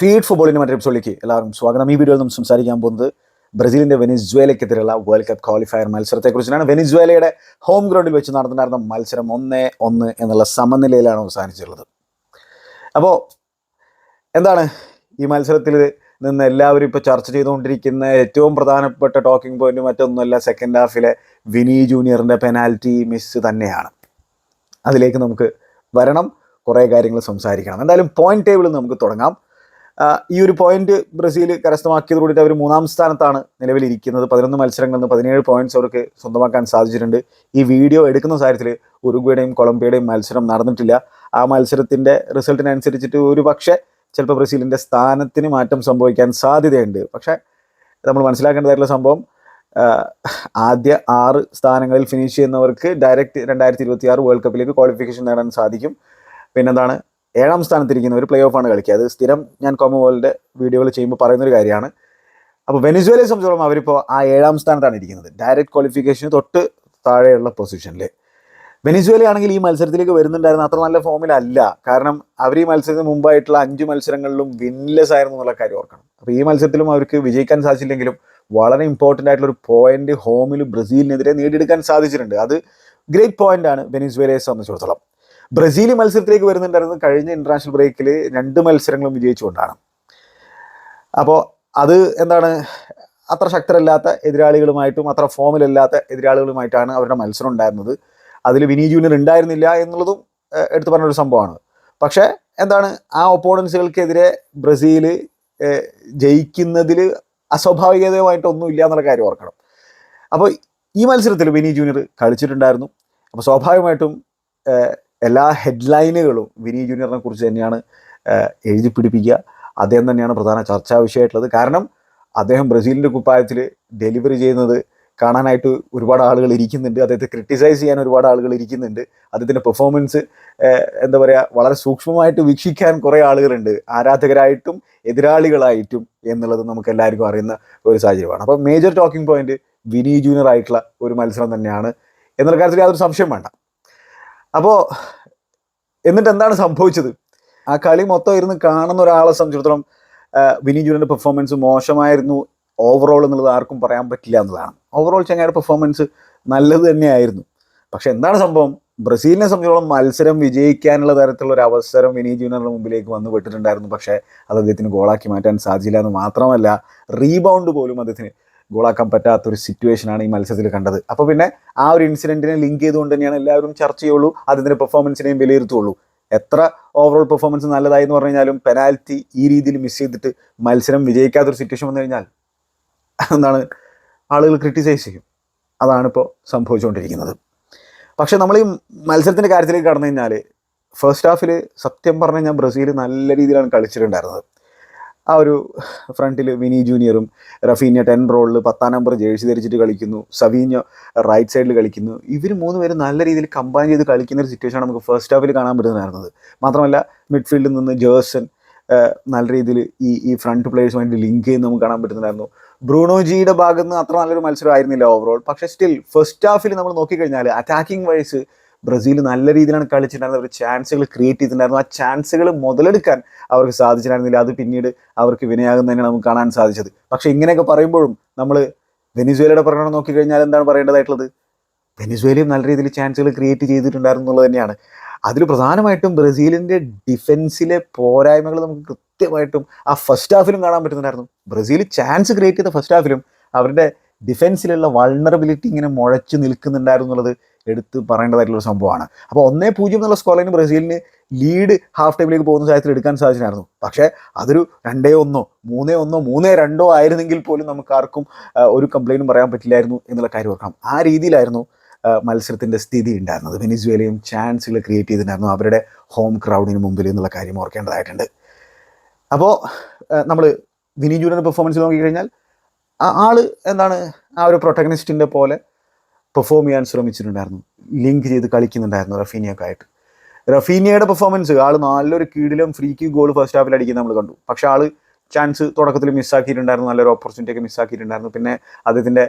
Feed ഫുട്ബോളിന്റെ മറ്റൊരു എപ്പിസോഡിലേക്ക് എല്ലാവർക്കും സ്വാഗതം. ഈ വീഡിയോയിൽ നമ്മൾ സംസാരിക്കാൻ പോകുന്നത് ബ്രസീലിന്റെ വെനിസ്വേലയ്ക്കെതിരെയുള്ള വേൾഡ് കപ്പ് ക്വാളിഫയർ മത്സരത്തെക്കുറിച്ചാണ്. വെനിസ്വേലയുടെ ഹോം ഗ്രൗണ്ടിൽ വെച്ച് നടന്നിട്ടുണ്ടായിരുന്ന മത്സരം ഒന്നേ ഒന്ന് എന്നുള്ള സമനിലയിലാണ് അവസാനിച്ചിട്ടുള്ളത്. അപ്പോൾ എന്താണ് ഈ മത്സരത്തിൽ നിന്ന് എല്ലാവരും ഇപ്പോൾ ചർച്ച ചെയ്തുകൊണ്ടിരിക്കുന്ന ഏറ്റവും പ്രധാനപ്പെട്ട ടോക്കിംഗ് പോയിന്റ് മറ്റൊന്നുമല്ല സെക്കൻഡ് ഹാഫിലെ വിനി ജൂനിയറിന്റെ പെനാൽറ്റി മിസ് തന്നെയാണ്. അതിലേക്ക് നമുക്ക് വരണം. കുറേ കാര്യങ്ങൾ സംസാരിക്കണം. എന്തായാലും പോയിന്റ് ടേബിളിൽ നമുക്ക് തുടങ്ങാം. ഈ ഒരു പോയിന്റ് ബ്രസീൽ കരസ്ഥമാക്കിയതോടുകൂടി അവർ മൂന്നാം സ്ഥാനത്താണ് നിലവിലിരിക്കുന്നത്. പതിനൊന്ന് മത്സരങ്ങളിൽ നിന്ന് പതിനേഴ് പോയിന്റ്സ് അവർക്ക് സ്വന്തമാക്കാൻ സാധിച്ചിട്ടുണ്ട്. ഈ വീഡിയോ എടുക്കുന്ന കാര്യത്തിൽ ഉറുഗ്വേയുടെയും കൊളംബിയയുടെയും മത്സരം നടന്നിട്ടില്ല. ആ മത്സരത്തിന്റെ റിസൾട്ടിനനുസരിച്ചിട്ട് ഒരു പക്ഷേ ചിലപ്പോൾ ബ്രസീലിന്റെ സ്ഥാനത്തിന് മാറ്റം സംഭവിക്കാൻ സാധ്യതയുണ്ട്. പക്ഷേ നമ്മൾ മനസ്സിലാക്കേണ്ടതായിട്ടുള്ള സംഭവം ആദ്യ ആറ് സ്ഥാനങ്ങളിൽ ഫിനിഷ് ചെയ്യുന്നവർക്ക് ഡയറക്റ്റ് രണ്ടായിരത്തി ഇരുപത്തി ആറ് വേൾഡ് കപ്പിലേക്ക് ക്വാളിഫിക്കേഷൻ നേടാൻ സാധിക്കും. പിന്നെന്താണ്? ഏഴാം സ്ഥാനത്തിരിക്കുന്ന ഒരു പ്ലേ ഓഫാണ് കളിക്കുക. അത് സ്ഥിരം ഞാൻ കോമവേൾഡ് വീഡിയോകൾ ചെയ്യുമ്പോൾ പറയുന്നൊരു കാര്യമാണ്. അപ്പോൾ വെനിസ്വേലയെ സംബന്ധിച്ചോളം അവരിപ്പോൾ ആ ഏഴാം സ്ഥാനത്താണ് ഇരിക്കുന്നത്. ഡയറക്റ്റ് ക്വാളിഫിക്കേഷന് തൊട്ട് താഴെയുള്ള പൊസിഷനിൽ വെനിസ്വേല ആണെങ്കിൽ ഈ മത്സരത്തിലേക്ക് വരുന്നുണ്ടായിരുന്ന അത്ര നല്ല ഫോമിലല്ല കാരണം അവർ ഈ മത്സരത്തിന് മുമ്പായിട്ടുള്ള അഞ്ച് മത്സരങ്ങളിലും വിൻലെസ് ആയിരുന്നു എന്നുള്ള കാര്യം ഓർക്കണം. അപ്പോൾ ഈ മത്സരത്തിലും അവർക്ക് വിജയിക്കാൻ സാധിച്ചില്ലെങ്കിലും വളരെ ഇമ്പോർട്ടന്റ് ആയിട്ടുള്ള ഒരു പോയിന്റ് ഹോമിൽ ബ്രസീലിനെതിരെ നേടിയെടുക്കാൻ സാധിച്ചിട്ടുണ്ട്. അത് ഗ്രേറ്റ് പോയിന്റ് ആണ് വെനിസ്വേലയെ സംബന്ധിച്ചിടത്തോളം. ബ്രസീൽ മത്സരത്തിലേക്ക് വരുന്നുണ്ടായിരുന്നത് കഴിഞ്ഞ ഇന്റർനാഷണൽ ബ്രേക്കിൽ രണ്ട് മത്സരങ്ങളും വിജയിച്ചുകൊണ്ടാണ്. അപ്പോൾ അത് എന്താണ്? അത്ര ശക്തരല്ലാത്ത എതിരാളികളുമായിട്ടും അത്ര ഫോമിലല്ലാത്ത എതിരാളികളുമായിട്ടാണ് അവരുടെ മത്സരം ഉണ്ടായിരുന്നത്. അതിൽ വിനി ജൂനിയർ ഉണ്ടായിരുന്നില്ല എന്നുള്ളതും എടുത്തു പറഞ്ഞൊരു സംഭവമാണ്. പക്ഷേ എന്താണ്? ആ ഒപ്പോണൻസുകൾക്കെതിരെ ബ്രസീൽ ജയിക്കുന്നതിൽ അസ്വാഭാവികതയുമായിട്ടൊന്നും ഇല്ല എന്നുള്ള കാര്യം ഓർക്കണം. അപ്പോൾ ഈ മത്സരത്തിൽ വിനി ജൂനിയർ കളിച്ചിട്ടുണ്ടായിരുന്നു. അപ്പോൾ സ്വാഭാവികമായിട്ടും എല്ലാ ഹെഡ്ലൈനുകളും വിനി ജൂനിയറിനെ കുറിച്ച് തന്നെയാണ് എഴുതി പിടിപ്പിക്കുക. അദ്ദേഹം തന്നെയാണ് പ്രധാന ചർച്ചാ വിഷയമായിട്ടുള്ളത്. കാരണം അദ്ദേഹം ബ്രസീലിന്റെ കുപ്പായത്തിൽ ഡെലിവറി ചെയ്യുന്നത് കാണാനായിട്ട് ഒരുപാട് ആളുകൾ ഇരിക്കുന്നുണ്ട്. അദ്ദേഹത്തെ ക്രിട്ടിസൈസ് ചെയ്യാൻ ഒരുപാട് ആളുകൾ ഇരിക്കുന്നുണ്ട്. അദ്ദേഹത്തിന്റെ പെർഫോമൻസ് എന്താ പറയുക വളരെ സൂക്ഷ്മമായിട്ട് വീക്ഷിക്കാൻ കുറേ ആളുകളുണ്ട്. ആരാധകരായിട്ടും എതിരാളികളായിട്ടും എന്നുള്ളത് നമുക്ക് എല്ലാവർക്കും അറിയുന്ന ഒരു സാഹചര്യമാണ്. അപ്പോൾ major talking point Vini junior ആയിട്ടുള്ള ഒരു മത്സരം തന്നെയാണ്. എന്നുള്ള കാര്യത്തിൽ യാതൊരു സംശയം വേണ്ട. അപ്പോൾ എന്നിട്ട് എന്താണ് സംഭവിച്ചത്? ആ കളി മൊത്തം ഇരുന്ന് കാണുന്ന ഒരാളെ സംബന്ധിച്ചിടത്തോളം വിനീ ജൂനിയറിന്റെ പെർഫോമൻസ് മോശമായിരുന്നു. ഓവറോൾ എന്നുള്ളത് ആർക്കും പറയാൻ പറ്റില്ല എന്നതാണ്. ഓവറോൾ ചങ്ങയുടെ പെർഫോമൻസ് നല്ലത് തന്നെയായിരുന്നു. പക്ഷെ എന്താണ് സംഭവം? ബ്രസീലിനെ സംബന്ധിച്ചോളം മത്സരം വിജയിക്കാനുള്ള തരത്തിലുള്ള ഒരു അവസരം വിനീ ജൂനിയറിന് മുമ്പിലേക്ക് വന്നു പെട്ടിട്ടുണ്ടായിരുന്നു. പക്ഷേ അത് അദ്ദേഹത്തിന് ഗോളാക്കി മാറ്റാൻ സാധിച്ചില്ല എന്ന് മാത്രമല്ല റീബൗണ്ട് പോലും അദ്ദേഹത്തിന് ഗോളാക്കാൻ പറ്റാത്തൊരു സിറ്റുവേഷനാണ് ഈ മത്സരത്തിൽ കണ്ടത്. അപ്പോൾ പിന്നെ ആ ഒരു ഇൻസിഡന്റിനെ ലിങ്ക് ചെയ്തുകൊണ്ട് തന്നെയാണ് എല്ലാവരും ചർച്ച ചെയ്യുള്ളൂ. അതിന്റെ പെർഫോമൻസിനെയും വിലയിരുത്തുള്ളൂ എത്ര ഓവറോൾ പെർഫോമൻസ് നല്ലതായി എന്ന് പറഞ്ഞു കഴിഞ്ഞാലും പെനാൽറ്റി ഈ രീതിയിൽ മിസ് ചെയ്തിട്ട് മത്സരം വിജയിക്കാത്തൊരു സിറ്റുവേഷൻ വന്നു കഴിഞ്ഞാൽ എന്താണ് ആളുകൾ ക്രിട്ടിസൈസ് ചെയ്യും. അതാണ് ഇപ്പോൾ സംഭവിച്ചുകൊണ്ടിരിക്കുന്നത്. പക്ഷേ നമ്മൾ ഈ മത്സരത്തിന്റെ കാര്യത്തിലേക്ക് കടന്നു കഴിഞ്ഞാൽ ഫസ്റ്റ് ഹാഫിൽ സത്യം പറഞ്ഞു കഴിഞ്ഞാൽ ബ്രസീൽ നല്ല രീതിയിലാണ് കളിച്ചിട്ടുണ്ടായിരുന്നത്. ആ ഒരു ഫ്രണ്ടിൽ വിനി ജൂനിയറും റഫീന ടെൻ റോളിൽ പത്താം നമ്പർ ജേഴ്സി ധരിച്ചിട്ട് കളിക്കുന്നു. സവീഞ്ഞോ റൈറ്റ് സൈഡിൽ കളിക്കുന്നു. ഇവർ മൂന്ന് പേരും നല്ല രീതിയിൽ കമ്പൈൻ ചെയ്ത് കളിക്കുന്ന ഒരു സിറ്റുവേഷൻ നമുക്ക് ഫസ്റ്റ് ഹാഫിൽ കാണാൻ പറ്റുന്നതായിരുന്നത്. മാത്രമല്ല മിഡ്ഫീൽഡിൽ നിന്ന് ജേഴ്സൺ നല്ല രീതിയിൽ ഈ ഈ ഫ്രണ്ട് പ്ലേയേഴ്സുമായിട്ട് ലിങ്ക് ചെയ്ത് നമുക്ക് കാണാൻ പറ്റുന്നുണ്ടായിരുന്നു ബ്രൂണോജിയുടെ ഭാഗത്ത് നിന്ന് അത്ര നല്ലൊരു മത്സരം ആയിരുന്നില്ല ഓവറോൾ പക്ഷേ സ്റ്റിൽ ഫസ്റ്റ് ഹാഫിൽ നമ്മൾ നോക്കിക്കഴിഞ്ഞാൽ അറ്റാക്കിംഗ് വൈസ് ബ്രസീൽ നല്ല രീതിയിലാണ് കളിച്ചിട്ടുണ്ടായിരുന്നത്. അവർ ചാൻസുകൾ ക്രിയേറ്റ് ചെയ്തിട്ടുണ്ടായിരുന്നു. ആ ചാൻസുകൾ മുതലെടുക്കാൻ അവർക്ക് സാധിച്ചിട്ടുണ്ടായിരുന്നില്ല. അത് പിന്നീട് അവർക്ക് വിനയാകും തന്നെയാണ് നമുക്ക് കാണാൻ സാധിച്ചത്. പക്ഷേ ഇങ്ങനെയൊക്കെ പറയുമ്പോഴും നമ്മൾ വെനിസ്വേലയുടെ പ്രകടനം നോക്കിക്കഴിഞ്ഞാൽ എന്താണ് പറയേണ്ടതായിട്ടുള്ളത്? വെനിസ്വേലയും നല്ല രീതിയിൽ ചാൻസുകൾ ക്രിയേറ്റ് ചെയ്തിട്ടുണ്ടായിരുന്നു എന്നുള്ളത് തന്നെയാണ്. അതിൽ പ്രധാനമായിട്ടും ബ്രസീലിന്റെ ഡിഫൻസിലെ പോരായ്മകൾ നമുക്ക് കൃത്യമായിട്ടും ആ ഫസ്റ്റ് ഹാഫിലും കാണാൻ പറ്റുന്നുണ്ടായിരുന്നു. ബ്രസീൽ ചാൻസ് ക്രിയേറ്റ് ചെയ്ത ഫസ്റ്റ് ഹാഫിലും അവരുടെ ഡിഫൻസിലുള്ള വൾണറബിലിറ്റി ഇങ്ങനെ മുഴച്ചു നിൽക്കുന്നുണ്ടായിരുന്നു എന്നുള്ളത് എടുത്ത് പറയേണ്ടതായിട്ടുള്ള സംഭവമാണ്. അപ്പോൾ ഒന്നേ പൂജ്യം എന്നുള്ള സ്കോറിന് ബ്രസീലിന് ലീഡ് ഹാഫ് ടൈമിലേക്ക് പോകുന്ന സാഹചര്യത്തിൽ എടുക്കാൻ സാധിച്ചിട്ടുണ്ടായിരുന്നു. പക്ഷേ അതൊരു രണ്ടേ ഒന്നോ മൂന്നേ ഒന്നോ മൂന്നേ രണ്ടോ ആയിരുന്നെങ്കിൽ പോലും നമുക്ക് ആർക്കും ഒരു കംപ്ലൈന്റും പറയാൻ പറ്റില്ലായിരുന്നു എന്നുള്ള കാര്യം ഓർക്കാം ആ രീതിയിലായിരുന്നു മത്സരത്തിന്റെ സ്ഥിതി ഉണ്ടായിരുന്നത്. വെനിസ്വേലയും ചാൻസുകൾ ക്രിയേറ്റ് ചെയ്തിട്ടുണ്ടായിരുന്നു. അവരുടെ ഹോം ക്രൗഡിന് മുമ്പിൽ എന്നുള്ള കാര്യം ഓർക്കേണ്ടതായിട്ടുണ്ട്. അപ്പോൾ നമ്മൾ വിനി ജൂനിയർ പെർഫോമൻസ് നോക്കിക്കഴിഞ്ഞാൽ ആൾ എന്താണ് ആ ഒരു പ്രൊട്ടഗനിസ്റ്റിന്റെ പോലെ പെർഫോം ചെയ്യാൻ ശ്രമിച്ചിട്ടുണ്ടായിരുന്നു. ലിങ്ക് ചെയ്ത് കളിക്കുന്നുണ്ടായിരുന്നു റഫീനിയൊക്കെ ആയിട്ട് റഫീനിയയുടെ പെർഫോമൻസ് ആൾ നല്ലൊരു കീഴിലും ഫ്രീ കിക്ക് ഗോൾ ഫസ്റ്റ് ഹാഫിൽ അടിക്കുന്നത് നമ്മൾ കണ്ടു. പക്ഷെ ആൾ ചാൻസ് തുടക്കത്തിൽ മിസ്സാക്കിയിട്ടുണ്ടായിരുന്നു നല്ലൊരു ഓപ്പർച്യൂണിറ്റി ഒക്കെ മിസ്സാക്കിയിട്ടുണ്ടായിരുന്നു പിന്നെ അദ്ദേഹത്തിന്റെ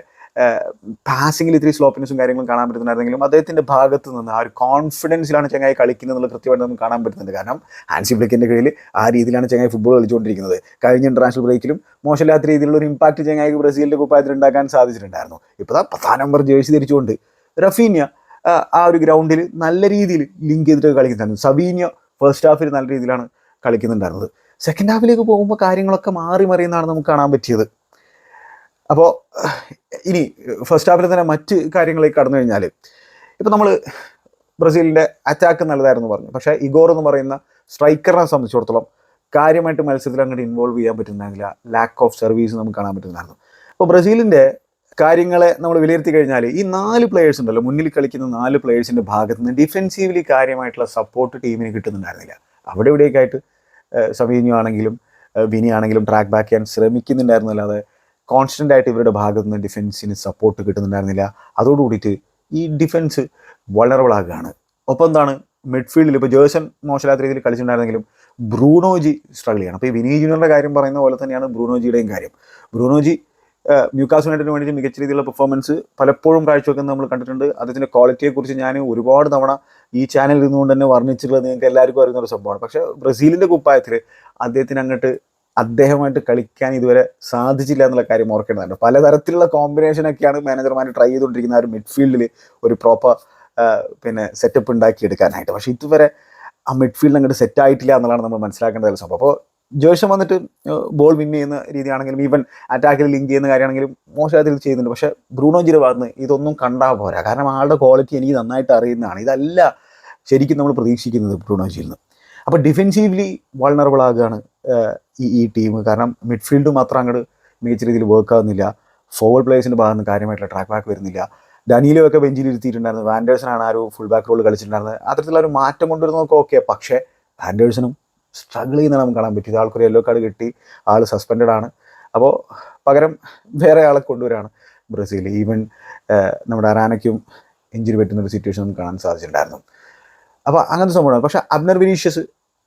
പാസിങ്ങിൽ ഇത്തിരി സ്ലോപ്പിനെസും കാര്യങ്ങളും കാണാൻ പറ്റുന്നുണ്ടായിരുന്നെങ്കിലും അദ്ദേഹത്തിന്റെ ഭാഗത്ത് നിന്ന് ആ ഒരു കോൺഫിഡൻസിലാണ് ചങ്ങായി കളിക്കുന്നത് എന്നുള്ള കൃത്യമായിട്ട് നമുക്ക് കാണാൻ പറ്റുന്നുണ്ട്. കാരണം ഹാൻസി ബ്ലിക്കിന്റെ കീഴിൽ ആ രീതിയിലാണ് ചങ്ങായി ഫുട്ബോൾ കളിച്ചുകൊണ്ടിരിക്കുന്നത്. കഴിഞ്ഞ ഇന്റർനാഷണൽ ബ്രേക്കിലും മോശമില്ലാത്ത രീതിയിലുള്ള ഒരു ഇമ്പാക്റ്റ് ചങ്ങായിക്ക് ബ്രസീലിന്റെ കുപ്പായത്തിൽ ഉണ്ടാക്കാൻ സാധിച്ചിട്ടുണ്ടായിരുന്നു. ഇപ്പോൾ പത്താം നമ്പർ ജേഴ്സി ധരിച്ചുകൊണ്ട് റഫീന്യ ആ ഒരു ഗ്രൗണ്ടിൽ നല്ല രീതിയിൽ ലിങ്ക് ചെയ്തിട്ട് കളിക്കുന്നുണ്ടായിരുന്നു. സവീന്യ ഫസ്റ്റ് ഹാഫിൽ നല്ല രീതിയിലാണ് കളിക്കുന്നുണ്ടായിരുന്നത്. സെക്കൻഡ് ഹാഫിലേക്ക് പോകുമ്പോൾ കാര്യങ്ങളൊക്കെ മാറി മറിയുന്നതാണ് നമുക്ക് കാണാൻ പറ്റിയത്. അപ്പോൾ ഇനി ഫസ്റ്റ് ഹാഫിൽ തന്നെ മറ്റ് കാര്യങ്ങളിലേക്ക് കടന്നു കഴിഞ്ഞാൽ ഇപ്പോൾ നമ്മൾ ബ്രസീലിന്റെ അറ്റാക്ക് നല്ലതായിരുന്നു പറഞ്ഞു. പക്ഷേ ഇഗോർ എന്ന് പറയുന്ന സ്ട്രൈക്കറിനെ സംബന്ധിച്ചിടത്തോളം കാര്യമായിട്ട് മത്സരത്തിൽ അങ്ങോട്ട് ഇൻവോൾവ് ചെയ്യാൻ പറ്റുന്നില്ല. ലാക്ക് ഓഫ് സർവീസ് നമുക്ക് കാണാൻ പറ്റുന്നതായിരുന്നു. അപ്പോൾ ബ്രസീലിന്റെ കാര്യങ്ങളെ നമ്മൾ വിലയിരുത്തി കഴിഞ്ഞാൽ ഈ നാല് പ്ലേയേഴ്സ് ഉണ്ടല്ലോ മുന്നിൽ കളിക്കുന്ന നാല് പ്ലേയേഴ്സിന്റെ ഭാഗത്ത് നിന്ന് ഡിഫെൻസീവ്ലി കാര്യമായിട്ടുള്ള സപ്പോർട്ട് ടീമിന് കിട്ടുന്നുണ്ടായിരുന്നില്ല. അവിടെ ഇവിടെയൊക്കെ ആയിട്ട് സമീന്യു ആണെങ്കിലും വിനി ആണെങ്കിലും ട്രാക്ക് ബാക്ക് ചെയ്യാൻ ശ്രമിക്കുന്നുണ്ടായിരുന്നു അല്ലാതെ കോൺസ്റ്റന്റ് ആയിട്ട് ഇവരുടെ ഭാഗത്ത് നിന്ന് ഡിഫൻസിന് സപ്പോർട്ട് കിട്ടുന്നുണ്ടായിരുന്നില്ല. അതോടുകൂടിയിട്ട് ഈ ഡിഫൻസ് വളറബിൾ ആകുകയാണ്. ഒപ്പം എന്താണ്? മിഡ്ഫീൽഡിൽ ഇപ്പോൾ ജേഴ്സൺ മോശമില്ലാത്ത രീതിയിൽ കളിച്ചിട്ടുണ്ടായിരുന്നെങ്കിലും ബ്രൂണോജി സ്ട്രഗിൾ ചെയ്യണം. അപ്പോൾ ഈ വിനീ ജൂനിയറുടെ കാര്യം പറയുന്ന പോലെ തന്നെയാണ് ബ്രൂണോജിയുടെയും കാര്യം. ബ്രൂണോജി മ്യൂക്കാസ് യുണൈറ്റഡിന് വേണ്ടി മികച്ച രീതിയിലുള്ള പെർഫോമൻസ് പലപ്പോഴും കാഴ്ചവെക്കുന്നത് നമ്മൾ കണ്ടിട്ടുണ്ട്. അദ്ദേഹത്തിന്റെ ക്വാളിറ്റിയെക്കുറിച്ച് ഞാൻ ഒരുപാട് തവണ ഈ ചാനലിൽ നിന്നുകൊണ്ട് തന്നെ വർണിച്ചിട്ടുള്ളത് നിങ്ങൾക്ക് എല്ലാവർക്കും അറിയുന്ന ഒരു സംഭവമാണ്. പക്ഷേ ബ്രസീലിന്റെ കുപ്പായത്തിൽ അദ്ദേഹത്തിന് അങ്ങോട്ട് അദ്ദേഹമായിട്ട് കളിക്കാൻ ഇതുവരെ സാധിച്ചില്ല എന്നുള്ള കാര്യം ഓർക്കേണ്ടതുണ്ട്. പലതരത്തിലുള്ള കോമ്പിനേഷനൊക്കെയാണ് മാനേജർമാർ ട്രൈ ചെയ്തുകൊണ്ടിരിക്കുന്ന ആ ഒരു മിഡ്ഫീൽഡിൽ ഒരു പ്രോപ്പർ പിന്നെ സെറ്റപ്പ് ഉണ്ടാക്കിയെടുക്കാനായിട്ട്. പക്ഷേ ഇതുവരെ ആ മിഡ്ഫീൽഡ് അങ്ങോട്ട് സെറ്റ് ആയിട്ടില്ല എന്നുള്ളതാണ് നമ്മൾ മനസ്സിലാക്കേണ്ട ഒരു സംഭവം. അപ്പോൾ ജോഷം വന്നിട്ട് ബോൾ വിൻ ചെയ്യുന്ന രീതിയാണെങ്കിലും ഈവൻ അറ്റാക്കിൽ ലിങ്ക് ചെയ്യുന്ന കാര്യമാണെങ്കിലും മോശമായിട്ട് ഇത് ചെയ്യുന്നുണ്ട്. പക്ഷേ ബ്രൂണോ നിന്ന് ഇതൊന്നും കണ്ടാൽ പോരാ. കാരണം ആളുടെ ക്വാളിറ്റി എനിക്ക് നന്നായിട്ട് അറിയുന്നതാണ്. ഇതല്ല ശരിക്കും നമ്മൾ പ്രതീക്ഷിക്കുന്നത് ബ്രൂണോജിയിൽ നിന്ന് അപ്പോൾ ഡിഫെൻസീവ്ലി വൾണറബിൾ ആകുകയാണ് ഈ ഈ ടീം കാരണം മിഡ്ഫീൽഡ് മാത്രം അങ്ങോട്ട് മികച്ച രീതിയിൽ വർക്ക് ആകുന്നില്ല ഫോർവേഡ് പ്ലേയേഴ്സിന്റെ ഭാഗത്ത് നിന്ന് കാര്യമായിട്ടുള്ള ട്രാക്ക് ബാക്ക് വരുന്നില്ല. ഡാനിയിലോ ഒക്കെ ബെഞ്ചിൽ ഇരുത്തിയിട്ടുണ്ടായിരുന്നു. വാൻഡേഴ്സനാണ് ആ ഒരു ഫുൾ ബാക്ക് റോൾ കളിച്ചിട്ടുണ്ടായിരുന്നത്. അത്തരത്തിലുള്ള ഒരു മാറ്റം കൊണ്ടുവരുന്നതൊക്കെ ഓക്കെ പക്ഷേ വാൻഡേഴ്സണും സ്ട്രഗിൾ ചെയ്യുന്നതാണ് നമുക്ക് കാണാൻ പറ്റിയത്. ആൾക്കൊരു യെല്ലോ കാർഡ് കിട്ടി ആൾ സസ്പെൻഡഡ് ആണ്. അപ്പോൾ പകരം വേറെ ആളെ കൊണ്ടുവരാണ് ബ്രസീൽ ഈവൻ നമ്മുടെ അറാനയ്ക്കും ഇഞ്ചുറി പറ്റുന്ന ഒരു സിറ്റുവേഷൻ നമുക്ക് കാണാൻ സാധിച്ചിട്ടുണ്ടായിരുന്നു. അപ്പോൾ അങ്ങനത്തെ സംഭവമാണ് പക്ഷേ അബ്നർ വിനീഷ്യസ്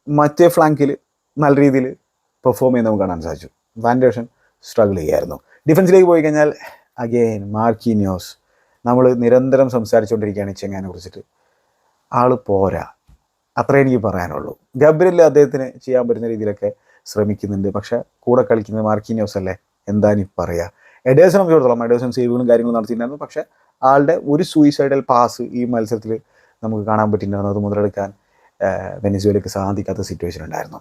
മറ്റേ ഫ്ലാങ്കിൽ നല്ല രീതിയിൽ പെർഫോം ചെയ്യുന്ന നമുക്ക് കാണാൻ സാധിച്ചു. വാൻഡേഷൻ സ്ട്രഗിൾ ചെയ്യായിരുന്നു. ഡിഫൻസിലേക്ക് പോയി കഴിഞ്ഞാൽ അഗെയിൻ മാർക്കിന്യോസ്. നമ്മൾ നിരന്തരം സംസാരിച്ചുകൊണ്ടിരിക്കുകയാണ് ചെങ്ങാനെ കുറിച്ചിട്ട്. ആൾ പോരാ. അത്രേ എനിക്ക് പറയാനുള്ളൂ. ഗബ്രിൽ അദ്ദേഹത്തിന് ചെയ്യാൻ പറ്റുന്ന രീതിയിലൊക്കെ ശ്രമിക്കുന്നുണ്ട്. പക്ഷേ കൂടെ കളിക്കുന്നത് മാർക്കിന്യോസ് അല്ലേ? എന്താ നീ പറയുക എഡേഴ്സൺ സംബന്ധിച്ചിടത്തോളം എഡേഴ്സൺ സേവുകളും കാര്യങ്ങളും നടത്തിയിട്ടുണ്ടായിരുന്നു. പക്ഷേ ആളുടെ ഒരു സൂയിസൈഡൽ പാസ് ഈ മത്സരത്തിൽ നമുക്ക് കാണാൻ പറ്റിയിട്ടുണ്ടായിരുന്നു. അത് മുതലെടുക്കാൻ വെനിസ്വേലയ്ക്ക് സാധിക്കാത്ത സിറ്റുവേഷൻ ഉണ്ടായിരുന്നു.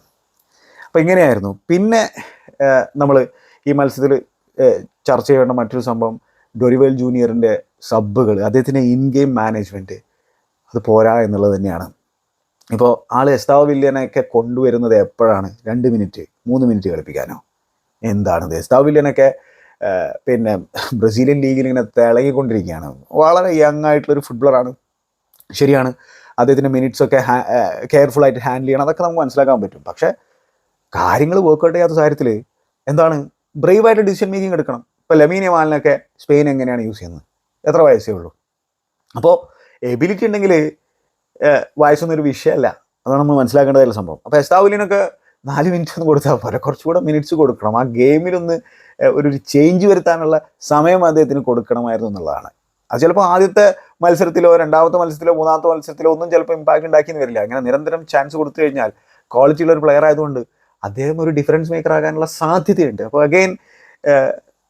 അപ്പോൾ ഇങ്ങനെയായിരുന്നു. പിന്നെ നമ്മൾ ഈ മത്സരത്തിൽ ചർച്ച ചെയ്യേണ്ട മറ്റൊരു സംഭവം ഡൊരിവേൽ ജൂനിയറിന്റെ സബ്ബുകൾ അദ്ദേഹത്തിന്റെ ഇൻ ഗെയിം മാനേജ്മെന്റ് അത് പോരാ എന്നുള്ളത് തന്നെയാണ്. ഇപ്പോൾ ആൾ എസ്താവ് വില്യനൊക്കെ കൊണ്ടുവരുന്നത് എപ്പോഴാണ്? രണ്ട് മിനിറ്റ് മൂന്ന് മിനിറ്റ് കളിപ്പിക്കാനോ? എന്താണിത് എസ്താവ് വില്യനൊക്കെ പിന്നെ ബ്രസീലിയൻ ലീഗിൽ ഇങ്ങനെ തിളങ്ങിക്കൊണ്ടിരിക്കുകയാണ്. വളരെ യങ് ആയിട്ടുള്ളൊരു ഫുട്ബോളറാണ് ശരിയാണ്. അദ്ദേഹത്തിന്റെ മിനിറ്റ്സ് ഒക്കെ കെയർഫുൾ ആയിട്ട് ഹാൻഡിൽ ചെയ്യണം. അതൊക്കെ നമുക്ക് മനസ്സിലാക്കാൻ പറ്റും. പക്ഷേ കാര്യങ്ങൾ വർക്കൗട്ട് ചെയ്യാത്ത കാര്യത്തിൽ എന്താണ്? ബ്രേവായിട്ട് ഡിസിഷൻ മേക്കിംഗ് എടുക്കണം. ഇപ്പോൾ ലമീനിയ മാലിനൊക്കെ സ്പെയിൻ എങ്ങനെയാണ് യൂസ് ചെയ്യുന്നത്? എത്ര വയസ്സേ ഉള്ളൂ? അപ്പോൾ എബിലിറ്റി ഉണ്ടെങ്കിൽ വയസ്സൊന്നും ഒരു വിഷയമല്ല. അതാണ് നമ്മൾ മനസ്സിലാക്കേണ്ടതായ സംഭവം. അപ്പോൾ എസ്താവുലിനൊക്കെ നാല് മിനിറ്റ് ഒന്ന് കൊടുത്താൽ പോരാ. കുറച്ചുകൂടെ മിനിറ്റ്സ് കൊടുക്കണം. ആ ഗെയിമിലൊന്ന് ഒരു ചേഞ്ച് വരുത്താനുള്ള സമയം അദ്ദേഹത്തിന് കൊടുക്കണമായിരുന്നു എന്നുള്ളതാണ്. അത് ചിലപ്പോൾ ആദ്യത്തെ മത്സരത്തിലോ രണ്ടാമത്തെ മത്സരത്തിലോ മൂന്നാമത്തെ മത്സരത്തിലോ ഒന്നും ചിലപ്പോൾ ഇമ്പാക്റ്റ് ഉണ്ടാക്കിയെന്ന് വരില്ല. അങ്ങനെ നിരന്തരം ചാൻസ് കൊടുത്തു കഴിഞ്ഞാൽ ക്വാളിറ്റി ഉള്ള ഒരു പ്ലെയർ ആയതുകൊണ്ട് അദ്ദേഹം ഒരു ഡിഫറൻസ് മേക്കർ ആകാനുള്ള സാധ്യതയുണ്ട്. അപ്പോൾ അഗെയിൻ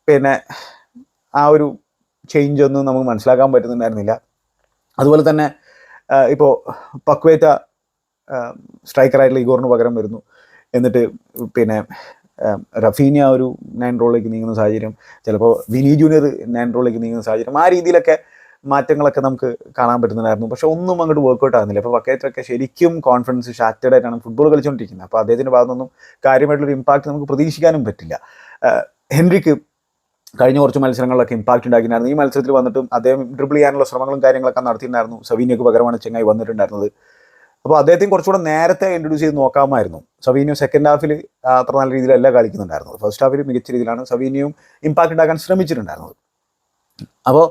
പിന്നെ ആ ഒരു ചേഞ്ച് ഒന്നും നമുക്ക് മനസ്സിലാക്കാൻ പറ്റുന്നുണ്ടായിരുന്നില്ല. അതുപോലെ തന്നെ ഇപ്പോൾ പക്വേറ്റ സ്ട്രൈക്കറായിട്ടുള്ള ഇഗോറിന് പകരം വരുന്നു. എന്നിട്ട് പിന്നെ ആ, റഫീന ഒരു നയൻ റോളിലേക്ക് നീങ്ങുന്ന സാഹചര്യം ചിലപ്പോൾ വിനി ജൂനിയർ നയൻ റോളിലേക്ക് നീങ്ങുന്ന സാഹചര്യം ആ രീതിയിലൊക്കെ മാറ്റങ്ങളൊക്കെ നമുക്ക് കാണാൻ പറ്റുന്നുണ്ടായിരുന്നു പക്ഷെ ഒന്നും അങ്ങോട്ട് വർക്കൗട്ട് ആകുന്നില്ല. അപ്പോൾ വക്കേറ്റൊക്കെ ശരിക്കും കോൺഫിഡൻസ് ഷാറ്റഡ് ആയിട്ടാണ് ഫുട്ബോൾ കളിച്ചുകൊണ്ടിരിക്കുന്നത്. അപ്പോൾ അദ്ദേഹത്തിന്റെ ഭാഗത്തുനിന്നും കാര്യമായിട്ടുള്ളൊരു ഇമ്പാക്റ്റ് നമുക്ക് പ്രതീക്ഷിക്കാനും പറ്റില്ല. ഹെൻറിക്ക് കഴിഞ്ഞ കുറച്ച് മത്സരങ്ങളിലൊക്കെ ഇമ്പാക്റ്റ് ഉണ്ടാക്കിയിട്ടുണ്ടായിരുന്നു. ഈ മത്സരത്തിൽ വന്നിട്ടും അദ്ദേഹം ഡ്രിബിൾ ചെയ്യാനുള്ള ശ്രമങ്ങളും കാര്യങ്ങളൊക്കെ നടത്തിയിട്ടുണ്ടായിരുന്നു. സവീനയ്ക്ക് പകരമാണ് ചെങ്ങായി വന്നിട്ടുണ്ടായിരുന്നത്. അപ്പോൾ അദ്ദേഹത്തെയും കുറച്ചുകൂടെ നേരത്തെ ഇൻട്രൊഡ്യൂസ് ചെയ്ത് നോക്കാമായിരുന്നു. സവീനിയോ സെക്കൻഡ് ഹാഫിൽ അത്ര നല്ല രീതിയിലല്ല കളിക്കുന്നുണ്ടായിരുന്നത്. ഫസ്റ്റ് ഹാഫിൽ മികച്ച രീതിയിലാണ് സവീനിയും ഇമ്പാക്റ്റ് ഉണ്ടാക്കാൻ ശ്രമിച്ചിട്ടുണ്ടായിരുന്നത്. അപ്പോൾ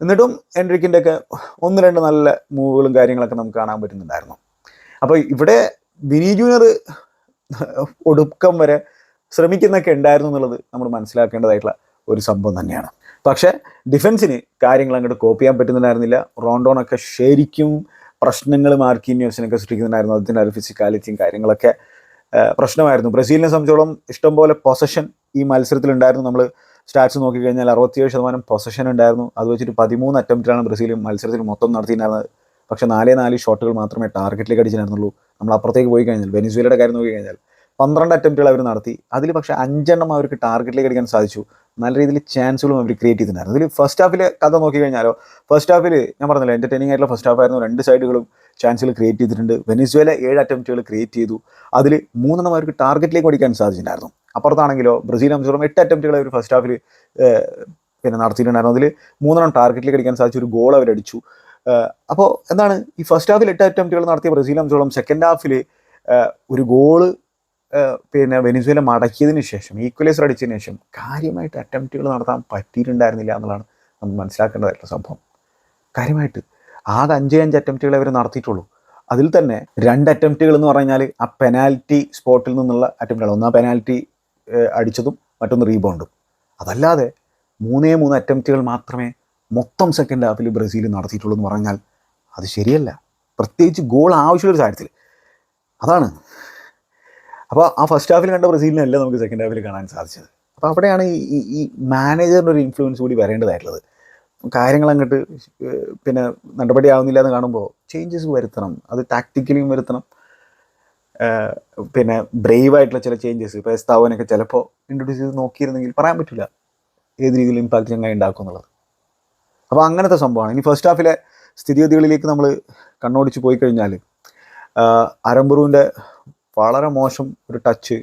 എന്നിട്ടും എൻട്രിക്കിന്റെ ഒക്കെ ഒന്ന് രണ്ട് നല്ല മൂവുകളും കാര്യങ്ങളൊക്കെ നമുക്ക് കാണാൻ പറ്റുന്നുണ്ടായിരുന്നു. അപ്പോൾ ഇവിടെ ബിനി ജൂനിയർ ഒടുക്കം വരെ ശ്രമിക്കുന്നൊക്കെ ഉണ്ടായിരുന്നു എന്നുള്ളത് നമ്മൾ മനസ്സിലാക്കേണ്ടതായിട്ടുള്ള ഒരു സംഭവം തന്നെയാണ്. പക്ഷേ ഡിഫൻസിന് കാര്യങ്ങൾ അങ്ങോട്ട് കോപ്പ് ചെയ്യാൻ പറ്റുന്നുണ്ടായിരുന്നില്ല. റോണ്ടോണൊക്കെ ശരിക്കും പ്രശ്നങ്ങൾ മാർക്കീന്യൂസിനൊക്കെ സൃഷ്ടിക്കുന്നുണ്ടായിരുന്നു അതിന്റെ ഒരു ഫിസിക്കാലിറ്റിയും കാര്യങ്ങളൊക്കെ പ്രശ്നമായിരുന്നു. ബ്രസീലിനെ സംബന്ധിച്ചോളം ഇഷ്ടംപോലെ പൊസഷൻ ഈ മത്സരത്തിലുണ്ടായിരുന്നു. നമ്മൾ സ്റ്റാറ്റ്സ് നോക്കിക്കഴിഞ്ഞാൽ അറുപത്തിയേഴ് ശതമാനം പൊസഷൻ ഉണ്ടായിരുന്നു. അത് വെച്ചിട്ട് പതിമൂന്ന് അറ്റംപ്റ്റിലാണ് ബ്രസീൽ മത്സരത്തിൽ മൊത്തം നടത്തിയിട്ടുണ്ടായിരുന്നത് പക്ഷേ നാലേ നാല് ഷോട്ടുകൾ മാത്രമേ ടാർഗറ്റിലേക്ക് അടിച്ചിട്ടുണ്ടായിരുന്നുള്ളൂ നമ്മൾ അപ്പുറത്തേക്ക് പോയി കഴിഞ്ഞാൽ വെനിസ്വേലയുടെ കാര്യം നോക്കി കഴിഞ്ഞാൽ പന്ത്രണ്ട് അറ്റംപ്റ്റുകൾ അവർ നടത്തി. അതിൽ പക്ഷേ അഞ്ചെണ്ണം അവർക്ക് ടാർഗറ്റിലേക്ക് അടിക്കാൻ സാധിച്ചു. നല്ല രീതിയിൽ ചാൻസുകളും അവർ ക്രിയേറ്റ് ചെയ്തിട്ടുണ്ടായിരുന്നു. അതിൽ ഫസ്റ്റ് ഹാഫിലെ കഥ നോക്കി കഴിഞ്ഞാലോ ഫസ്റ്റ് ഹാഫിൽ ഞാൻ പറഞ്ഞില്ല എന്റർടൈനിങ് ആയിട്ടുള്ള ഫസ്റ്റ് ഹാഫ് ആയിരുന്നു. രണ്ട് സൈഡുകളും ചാൻസുകൾ ക്രിയേറ്റ് ചെയ്തിട്ടുണ്ട്. വെനിസ്വേല ഏഴ് അറ്റംപ്റ്റുകൾ ക്രിയേറ്റ് ചെയ്തു. അതിൽ മൂന്നെണ്ണം അവർക്ക് ടാർഗറ്റിലേക്ക് അടിക്കാൻ സാധിച്ചിട്ടുണ്ടായിരുന്നു. അപ്പുറത്താണെങ്കിലോ ബ്രസീൽ സംബന്ധിച്ചോളം എട്ട് അറ്റംപ്റ്റുകൾ അവർ ഫസ്റ്റ് ഹാഫിൽ പിന്നെ നടത്തിയിട്ടുണ്ടായിരുന്നു. അതിൽ മൂന്നെണ്ണം ടാർഗറ്റിൽ അടിക്കാൻ സാധിച്ചു ഒരു ഗോൾ അവരടിച്ചു അപ്പോൾ എന്താണ് ഈ ഫസ്റ്റ് ഹാഫിൽ എട്ട് അറ്റംപ്റ്റുകൾ നടത്തിയ ബ്രസീൽ സംബന്ധിച്ചോളം സെക്കൻഡ് ഹാഫിൽ ഒരു ഗോൾ പിന്നെ വെനിസ്വേല മടക്കിയതിന് ശേഷം ഈക്വലൈസർ അടിച്ചതിന് ശേഷം കാര്യമായിട്ട് അറ്റംപ്റ്റുകൾ നടത്താൻ പറ്റിയിട്ടുണ്ടായിരുന്നില്ല എന്നുള്ളതാണ് നമ്മൾ മനസ്സിലാക്കേണ്ടതായിട്ടുള്ള സംഭവം. കാര്യമായിട്ട് ആകെ അഞ്ച് അഞ്ച് അറ്റംപ്റ്റുകൾ അവർ നടത്തിയിട്ടുള്ളൂ. അതിൽ തന്നെ രണ്ട് അറ്റംപ്റ്റുകൾ എന്ന് പറഞ്ഞാൽ ആ പെനാൽറ്റി സ്പോട്ടിൽ നിന്നുള്ള അറ്റംപ്റ്റുകൾ ഒന്ന് ആ പെനാൽറ്റി അടിച്ചതും മറ്റൊന്ന് റീബൗണ്ടും അതല്ലാതെ മൂന്നേ മൂന്ന് അറ്റംപ്റ്റുകൾ മാത്രമേ മൊത്തം സെക്കൻഡ് ഹാഫിൽ ബ്രസീൽ നടത്തിയിട്ടുള്ളൂ എന്ന് പറഞ്ഞാൽ അത് ശരിയല്ല. പ്രത്യേകിച്ച് ഗോൾ ആവശ്യമുള്ളൊരു കാര്യത്തിൽ അതാണ്. അപ്പോൾ ആ ഫസ്റ്റ് ഹാഫിൽ കണ്ട ബ്രസീലിനല്ല നമുക്ക് സെക്കൻഡ് ഹാഫിൽ കാണാൻ സാധിച്ചത്. അപ്പോൾ അവിടെയാണ് ഈ ഈ- മാനേജറിന്റെ ഒരു ഇൻഫ്ലുവൻസ് കൂടി വരേണ്ടതായിട്ടുള്ളത്. കാര്യങ്ങൾ അങ്ങോട്ട് പിന്നെ നടപടിയാവുന്നില്ല എന്ന് കാണുമ്പോൾ ചേഞ്ചസ് വരുത്തണം. അത് ടാക്ടിക്കലിയും വരുത്തണം. പിന്നെ ബ്രേവ് ആയിട്ടുള്ള ചില ചേഞ്ചസ് ഇപ്പോൾ എസ്താവനൊക്കെ ചിലപ്പോൾ ഇൻട്രൊഡ്യൂസ് ചെയ്ത് നോക്കിയിരുന്നെങ്കിൽ പറയാൻ പറ്റില്ല ഏത് രീതിയിൽ ഇമ്പാക്റ്റ് ചങ്ങായി ഉണ്ടാക്കും എന്നുള്ളത്. അപ്പോൾ അങ്ങനത്തെ സംഭവമാണ്. ഇനി ഫസ്റ്റ് ഹാഫിലെ സ്ഥിതിഗതികളിലേക്ക് നമ്മൾ കണ്ണോടിച്ച് പോയി കഴിഞ്ഞാൽ അരമ്പുറുവിന്റെ വളരെ മോശം ഒരു ടച്ച്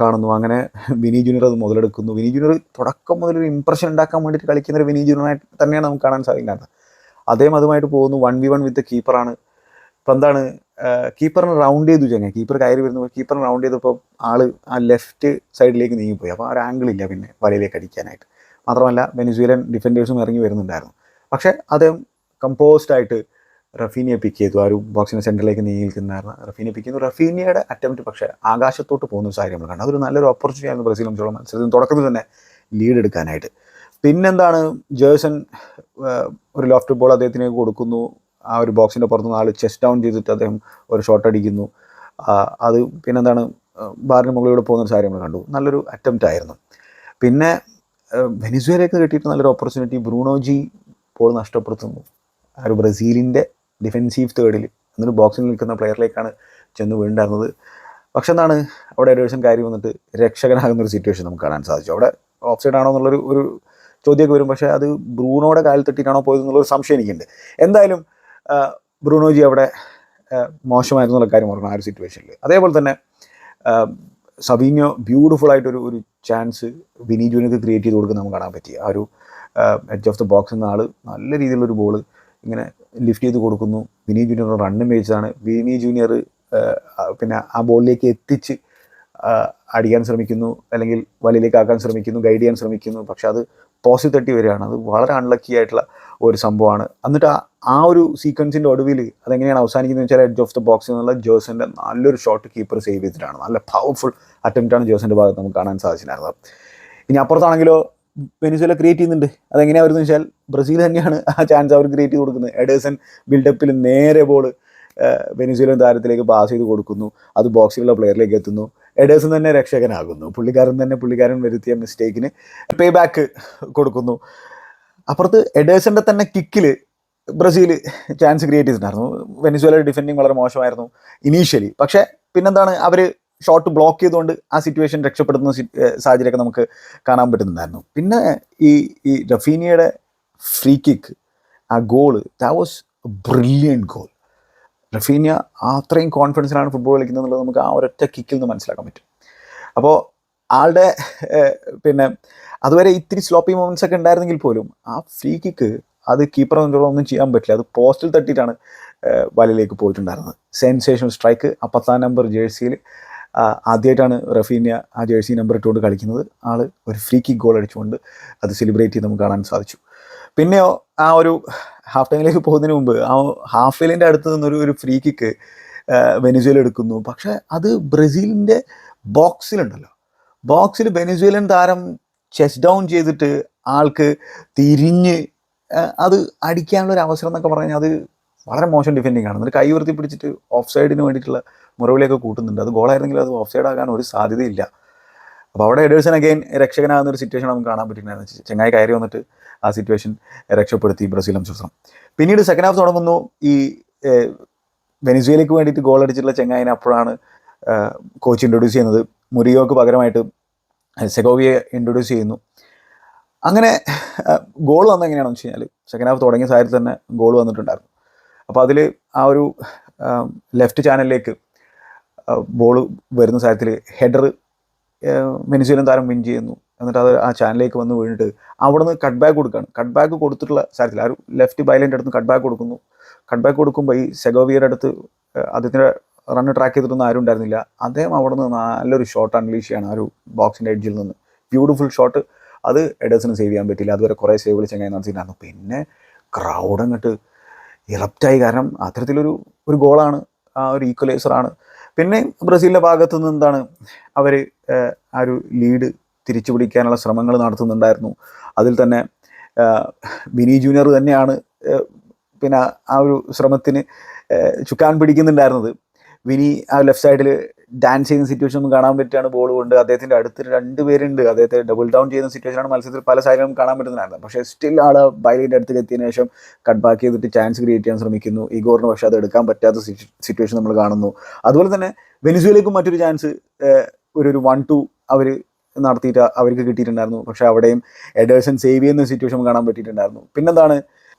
കാണുന്നു. അങ്ങനെ വിനി ജൂനിയർ അത് മുതലെടുക്കുന്നു. വിനി ജൂനിയർ തുടക്കം മുതൽ ഒരു ഇമ്പ്രഷൻ ഉണ്ടാക്കാൻ വേണ്ടിയിട്ട് കളിക്കുന്ന ഒരു വിനി ജൂനിയറായിട്ട് തന്നെയാണ് നമുക്ക് കാണാൻ സാധിക്കുന്നത്. അദ്ദേഹം അതുമായിട്ട് പോകുന്നു. വൺ വി വൺ വിത്ത് കീപ്പറാണ് ഇപ്പം എന്താണ് കീപ്പറിനെ റൗണ്ട് ചെയ്തു ചങ്ങ കീപ്പർ കയറി വരുന്നു കീപ്പറിനെ റൗണ്ട് ചെയ്തപ്പോൾ ആൾ ആ ലെഫ്റ്റ് സൈഡിലേക്ക് നീങ്ങിപ്പോയി. അപ്പോൾ ആ ഒരു ആംഗിൾ ഇല്ല പിന്നെ വലയിലേക്ക് അടിക്കാനായിട്ട്. മാത്രമല്ല വെനിസ്വേലൻ ഡിഫൻഡേഴ്സും ഇറങ്ങി വരുന്നുണ്ടായിരുന്നു. പക്ഷേ അദ്ദേഹം കമ്പോസ്ഡ് ആയിട്ട് റഫീനിയെ പിക്ക് ചെയ്തു. ആ ഒരു ബോക്സിന്റെ സെന്ററിലേക്ക് നീങ്ങി നിൽക്കുന്നായിരുന്നു റഫീനിയെ പിക്ക് ചെയ്തു റഫീനിയുടെ അറ്റംപ്റ്റ് പക്ഷേ ആകാശത്തോട്ട് പോകുന്ന ഒരു സാഹചര്യം നമ്മൾ അതൊരു നല്ലൊരു ഓപ്പർച്യൂണിറ്റി ആയിരുന്നു ബ്രസീൽ സംബന്ധിച്ചോളം മത്സരത്തിന് തുടക്കത്തിൽ തന്നെ ലീഡ് എടുക്കാനായിട്ട്. പിന്നെന്താണ് ജേഴ്സൺ ഒരു ലോഫ്റ്റ് ബോൾ അദ്ദേഹത്തിന് കൊടുക്കുന്നു. ആ ഒരു ബോക്സിന്റെ പുറത്ത് നാല് ചെസ്റ്റ് ഡൗൺ ചെയ്തിട്ട് അദ്ദേഹം ഒരു ഷോട്ട് അടിക്കുന്നു. അത് പിന്നെന്താണ് ബാറിന് മുകളിലൂടെ പോകുന്ന സാഹചര്യം നമ്മൾ കണ്ടു. നല്ലൊരു അറ്റംപ്റ്റ് ആയിരുന്നു. പിന്നെ വെനിസ്വേലയ്ക്ക് കിട്ടിയിട്ട് നല്ലൊരു ഓപ്പർച്യൂണിറ്റി ബ്രൂണോജി പോൾ നഷ്ടപ്പെടുത്തുന്നു. ആ ഒരു ബ്രസീലിന്റെ ഡിഫെൻസീവ് തേർഡിൽ എന്നൊരു ബോക്സിൽ നിൽക്കുന്ന പ്ലെയറിലേക്കാണ് ചെന്ന് വീണ്ടായിരുന്നത് പക്ഷെ എന്താണ് അവിടെ എഡേഴ്സൺ കാര്യം വന്നിട്ട് രക്ഷകനാകുന്ന ഒരു സിറ്റുവേഷൻ നമുക്ക് കാണാൻ സാധിച്ചു. അവിടെ ഓഫ് സൈഡ് ആണോ എന്നുള്ളൊരു ഒരു ചോദ്യമൊക്കെ വരും. പക്ഷേ അത് ബ്രൂണോയുടെ കാലിൽ തട്ടിയിട്ടാണോ പോയത് എന്നുള്ളൊരു സംശയം എനിക്കുണ്ട്. എന്തായാലും ബ്രൂണോജി അവിടെ മോശമായിരുന്നുള്ള കാര്യം ഓർക്കണം ആ ഒരു സിറ്റുവേഷനിൽ അതേപോലെ തന്നെ സബീനോ ബ്യൂട്ടിഫുൾ ആയിട്ടൊരു ഒരു ചാൻസ് വിനി ജൂനിയർക്ക് ക്രിയേറ്റ് ചെയ്ത് കൊടുക്കുന്ന നമുക്ക് കാണാൻ പറ്റി. ആ ഒരു എഡ്ജ് ഓഫ് ദ ബോക്സ് എന്ന ആൾ നല്ല രീതിയിലുള്ളൊരു ബോൾ ഇങ്ങനെ ലിഫ്റ്റ് ചെയ്ത് കൊടുക്കുന്നു. വിനി ജൂനിയർ റണ്ണ് മേടിച്ചതാണ്. വിനി ജൂനിയർ പിന്നെ ആ ബോളിലേക്ക് എത്തിച്ച് അടിക്കാൻ ശ്രമിക്കുന്നു. അല്ലെങ്കിൽ വലയിലേക്ക് ആക്കാൻ ശ്രമിക്കുന്നു ഗൈഡ് ചെയ്യാൻ ശ്രമിക്കുന്നു. പക്ഷെ അത് പോസിറ്റ് തട്ടി വരികയാണ്. അത് വളരെ അൺലക്കി ആയിട്ടുള്ള ഒരു സംഭവമാണ്. എന്നിട്ട് ആ ഒരു സീക്വൻസിന്റെ ഒടുവിൽ അതെങ്ങനെയാണ് അവസാനിക്കുന്നത് വെച്ചാൽ എഡ്ജ് ഓഫ് ദ ബോക്സ് എന്നുള്ള ജേഴ്സന്റെ നല്ലൊരു ഷോട്ട് കീപ്പർ സേവ് ചെയ്തിട്ടാണ്. നല്ല പവർഫുൾ അറ്റംപ്റ്റാണ് ജേഴ്സന്റെ ഭാഗത്ത് നമുക്ക് കാണാൻ സാധിച്ചിട്ടുണ്ടായിരുന്നത് ഇനി അപ്പുറത്താണെങ്കിലോ വെനിസുല ക്രിയേറ്റ് ചെയ്യുന്നുണ്ട്. അതെങ്ങനെയാണ് വരുന്നത് വെച്ചാൽ ബ്രസീൽ തന്നെയാണ് ആ ചാൻസ് അവർ ക്രിയേറ്റ് ചെയ്ത് കൊടുക്കുന്നത്. എഡേഴ്സൺ ബിൽഡപ്പിൽ നേരെ ബോൾ വെനിസുലൻ താരത്തിലേക്ക് പാസ് ചെയ്ത് കൊടുക്കുന്നു. അത് ബോക്സിലുള്ള പ്ലെയറിലേക്ക് എത്തുന്നു. എഡേഴ്സൺ തന്നെ രക്ഷകനാകുന്നു. പുള്ളിക്കാരൻ തന്നെ പുള്ളിക്കാരൻ വരുത്തിയ മിസ്റ്റേക്കിന് പേ ബാക്ക് കൊടുക്കുന്നു. അപ്പുറത്ത് എഡേഴ്സന്റെ തന്നെ കിക്കിൽ ബ്രസീൽ ചാൻസ് ക്രിയേറ്റ് ചെയ്തിട്ടുണ്ടായിരുന്നു. വെനിസ്വേല ഡിഫെൻഡിങ് വളരെ മോശമായിരുന്നു ഇനീഷ്യലി പക്ഷേ പിന്നെന്താണ് അവർ ഷോട്ട് ബ്ലോക്ക് ചെയ്തുകൊണ്ട് ആ സിറ്റുവേഷൻ രക്ഷപ്പെടുന്ന സാഹചര്യമൊക്കെ നമുക്ക് കാണാൻ പറ്റുന്നുണ്ടായിരുന്നു. പിന്നെ ഈ ഈ റഫീനിയയുടെ ഫ്രീ കിക്ക് ആ goal that was brilliant goal Raphinha അത്രയും കോൺഫിഡൻസിലാണ് ഫുട്ബോൾ കളിക്കുന്നത് എന്നുള്ളത് നമുക്ക് ആ ഒരൊറ്റ കിക്കിൽ നിന്ന് മനസ്സിലാക്കാൻ പറ്റും. അപ്പോൾ ആളുടെ പിന്നെ അതുവരെ ഇത്തിരി സ്ലോപ്പി മൊമെന്റ്സ് ഒക്കെ ഉണ്ടായിരുന്നെങ്കിൽ പോലും ആ ഫ്രീ കിക്ക് അത് കീപ്പർ ഒന്നും ചെയ്യാൻ പറ്റില്ല. അത് പോസ്റ്റിൽ തട്ടിയിട്ടാണ് വലയിലേക്ക് പോയിട്ടുണ്ടായിരുന്നത്. സെൻസേഷൻ സ്ട്രൈക്ക് അപ്പത്താം പത്താം നമ്പർ ജേഴ്സിയിൽ ആദ്യമായിട്ടാണ് റഫീനിയ ആ ജേഴ്സി നമ്പർ ഇട്ടുകൊണ്ട് കളിക്കുന്നത്. ആൾ ഒരു ഫ്രീ കിക്ക് ഗോൾ അടിച്ചുകൊണ്ട് അത് സെലിബ്രേറ്റ് ചെയ്ത് നമുക്ക് കാണാൻ സാധിച്ചു. പിന്നെയോ ആ ഒരു ഹാഫ് ടൈമിലേക്ക് പോകുന്നതിന് മുമ്പ് ആ ഹാഫ് ഫൈലിന്റെ അടുത്ത് നിന്നൊരു ഒരു ഫ്രീ കിക്ക് വെനിസ്വേല എടുക്കുന്നു. പക്ഷേ അത് ബ്രസീലിന്റെ ബോക്സിലുണ്ടല്ലോ. ബോക്സിൽ വെനിസ്വേലൻ താരം ചെസ് ഡൗൺ ചെയ്തിട്ട് ആൾക്ക് തിരിഞ്ഞ് അത് അടിക്കാനുള്ളൊരു അവസരം എന്നൊക്കെ പറഞ്ഞു അത് വളരെ മോശം ഡിഫെൻഡിങ് ആണ്. എന്നിട്ട് കൈ ഉയർത്തി പിടിച്ചിട്ട് ഓഫ് സൈഡിന് വേണ്ടിയിട്ടുള്ള മുറവിലേക്ക് കൂട്ടുന്നുണ്ട്. അത് ഗോളായിരുന്നെങ്കിൽ അത് ഓഫ് സൈഡ് ആകാൻ ഒരു സാധ്യതയില്ല. അപ്പോൾ അവിടെ എഡേഴ്സൺ അഗൈൻ രക്ഷകനാകുന്ന ഒരു സിറ്റുവേഷൻ നമുക്ക് കാണാൻ പറ്റിയിട്ടുണ്ടായിരുന്നു. ചെങ്ങായി കയറി വന്നിട്ട് ആ സിറ്റുവേഷൻ രക്ഷപ്പെടുത്തി ബ്രസീൽ സംസ്കൃതം പിന്നീട് സെക്കൻഡ് ഹാഫ് തുടങ്ങുന്നു. ഈ വെനിസ്വേലയ്ക്ക് വേണ്ടിയിട്ട് ഗോൾ അടിച്ചിട്ടുള്ള ചെങ്ങായിനെ അപ്പോഴാണ് കോച്ച് ഇൻട്രൊഡ്യൂസ് ചെയ്യുന്നത്. മുരിയോക്ക് പകരമായിട്ട് സെഗോവിയെ ഇൻട്രൊഡ്യൂസ് ചെയ്യുന്നു. അങ്ങനെ ഗോൾ വന്ന എങ്ങനെയാണെന്ന് വെച്ച് കഴിഞ്ഞാൽ സെക്കൻഡ് ഹാഫ് തുടങ്ങിയ സാഹചര്യത്തിൽ തന്നെ ഗോൾ വന്നിട്ടുണ്ടായിരുന്നു. അപ്പോൾ അതിൽ ആ ഒരു ലെഫ്റ്റ് ചാനലിലേക്ക് ബോൾ വരുന്ന സാഹചര്യത്തിൽ ഹെഡർ വെനിസ്വേലൻ താരം വിൻ ചെയ്യുന്നു. എന്നിട്ട് അത് ആ ചാനലിലേക്ക് വന്ന് വീണിട്ട് അവിടെ നിന്ന് കട്ട് ബാക്ക് കൊടുക്കുകയാണ് കട്ട് ബാക്ക് കൊടുത്തിട്ടുള്ള സാരത്തിൽ ആ ലെഫ്റ്റ് ബൈലന്റെ അടുത്ത് കട്ട് ബാക്ക് കൊടുക്കുന്നു. കട്ട് ബാക്ക് കൊടുക്കുമ്പോൾ ഈ സെഗോവിയുടെ അടുത്ത് അദ്ദേഹത്തിന്റെ റണ്ണ് ട്രാക്ക് ചെയ്തിട്ടൊന്നും ആരും ഉണ്ടായിരുന്നില്ല. അദ്ദേഹം അവിടെ നിന്ന് നല്ലൊരു ഷോട്ട് അൺലീഷ് ചെയ്യാണ് ആ ഒരു ബോക്സിന്റെ എഡ്ജിൽ നിന്ന്. ബ്യൂട്ടിഫുൾ ഷോട്ട് അത് എഡേഴ്സിന് സേവ് ചെയ്യാൻ പറ്റില്ല അതുവരെ കുറേ സേവുകൾ ചെങ്ങായി നടത്തിയിട്ടുണ്ടായിരുന്നു. പിന്നെ ക്രൗഡ് അങ്ങോട്ട് ഇറപ്റ്റായി കാരണം അത്തരത്തിലൊരു ഒരു ഗോളാണ് ആ ഒരു ഈക്വലൈസറാണ് പിന്നെ ബ്രസീലിന്റെ ഭാഗത്തു നിന്ന് എന്താണ് അവർ ആ ഒരു ലീഡ് തിരിച്ചു പിടിക്കാനുള്ള ശ്രമങ്ങൾ നടത്തുന്നുണ്ടായിരുന്നു. അതിൽ തന്നെ ബിനി ജൂനിയർ തന്നെയാണ് പിന്നെ ആ ഒരു ശ്രമത്തിന് ചുക്കാൻ പിടിക്കുന്നുണ്ടായിരുന്നത്. വിനി ആ ലെഫ്റ്റ് സൈഡിൽ ഡാൻസ് ചെയ്യുന്ന സിറ്റുവേഷൻ ഒന്നും കാണാൻ പറ്റുകയാണ് ബോൾ കൊണ്ട്. അദ്ദേഹത്തിന്റെ അടുത്ത് രണ്ട് പേരുണ്ട്. അദ്ദേഹത്തെ ഡബിൾ ഡൗൺ ചെയ്യുന്ന സിറ്റുവേഷനാണ് മത്സരത്തിൽ പല സാഹചര്യം കാണാൻ പറ്റുന്നതാണ് പക്ഷേ സ്റ്റിൽ ആൾ ബൈലിന്റെ അടുത്ത് എത്തിയതിനു ശേഷം കട്ട് ബാക്ക് ചെയ്തിട്ട് ചാൻസ് ക്രിയേറ്റ് ചെയ്യാൻ ശ്രമിക്കുന്നു. ഇഗോറിന് പക്ഷേ അത് എടുക്കാൻ പറ്റാത്ത സിറ്റുവേഷൻ നമ്മൾ കാണുന്നു. അതുപോലെ തന്നെ വെനിസുവേലയ്ക്കും മറ്റൊരു ചാൻസ് ഒരു ഒരു വൺ ടു അവർ നടത്തിയിട്ട് അവർക്ക് കിട്ടിയിട്ടുണ്ടായിരുന്നു. പക്ഷേ അവിടെയും എഡേഴ്സൺ സേവ് ചെയ്യുന്ന സിറ്റുവേഷൻ കാണാൻ പറ്റിയിട്ടുണ്ടായിരുന്നു. പിന്നെന്താണ്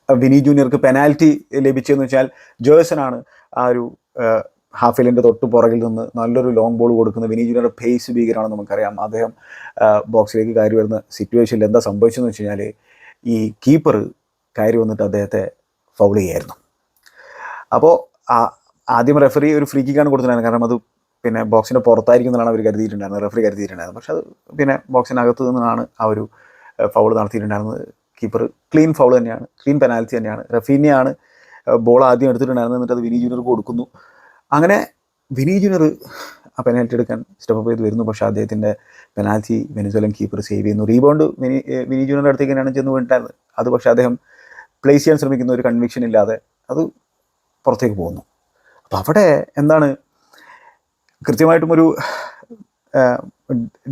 വിനി ജൂനിയർക്ക് പെനാൽറ്റി ലഭിച്ചതെന്ന് വെച്ചാൽ ജേഴ്സൺ ആണ് ആ ഒരു ഹാഫ് ഫീൽഡിന്റെ തൊട്ട് പുറകിൽ നിന്ന് നല്ലൊരു ലോങ് ബോൾ കൊടുക്കുന്ന വിനീ ജൂനിയറുടെ പേസ് ബീഗറാണെന്ന് നമുക്കറിയാം. അദ്ദേഹം ബോക്സിലേക്ക് കയറി വരുന്ന സിറ്റുവേഷനിൽ എന്താ സംഭവിച്ചതെന്ന് വെച്ച് കഴിഞ്ഞാൽ ഈ കീപ്പർ കയറി വന്നിട്ട് അദ്ദേഹത്തെ ഫൗൾ ചെയ്യായിരുന്നു. അപ്പോൾ ആദ്യം റെഫറി ഒരു ഫ്രീ കിക്കാണ് കൊടുത്തിട്ടുണ്ടായിരുന്നത്. കാരണം അത് പിന്നെ ബോക്സിന്റെ പുറത്തായിരിക്കുന്നതാണ് അവർ കരുതിയിട്ടുണ്ടായിരുന്നത്. റെഫറി കരുതിയിട്ടുണ്ടായിരുന്നത്. പക്ഷേ അത് പിന്നെ ബോക്സിനകത്ത് നിന്നാണ് ആ ഒരു ഫൗൾ നടത്തിയിട്ടുണ്ടായിരുന്നത്. കീപ്പർ ക്ലീൻ ഫൗൾ തന്നെയാണ് ക്ലീൻ പെനാൽറ്റി തന്നെയാണ്. റഫീനെയാണ് ബോൾ ആദ്യം എടുത്തിട്ടുണ്ടായിരുന്നത്. എന്നിട്ട് അത് വിനി ജൂനിയർക്ക് കൊടുക്കുന്നു. അങ്ങനെ വിനി ജൂനിയർ ആ പെനാൽറ്റി എടുക്കാൻ സ്റ്റെപ്പ് ചെയ്ത് വരുന്നു. പക്ഷേ അദ്ദേഹത്തിന്റെ പെനാൽറ്റി വെനിസ്വലൻ കീപ്പർ സേവ് ചെയ്യുന്നു. റീബൗണ്ട് വിനി വിനി അടുത്തേക്ക് തന്നെയാണ് ചെന്ന് വീണിട്ടായിരുന്നത്. അത് പക്ഷേ അദ്ദേഹം പ്ലേസ് ചെയ്യാൻ ശ്രമിക്കുന്ന ഒരു കൺവിക്ഷൻ ഇല്ലാതെ അത് പുറത്തേക്ക് പോകുന്നു. അപ്പോൾ അവിടെ എന്താണ്? കൃത്യമായിട്ടും ഒരു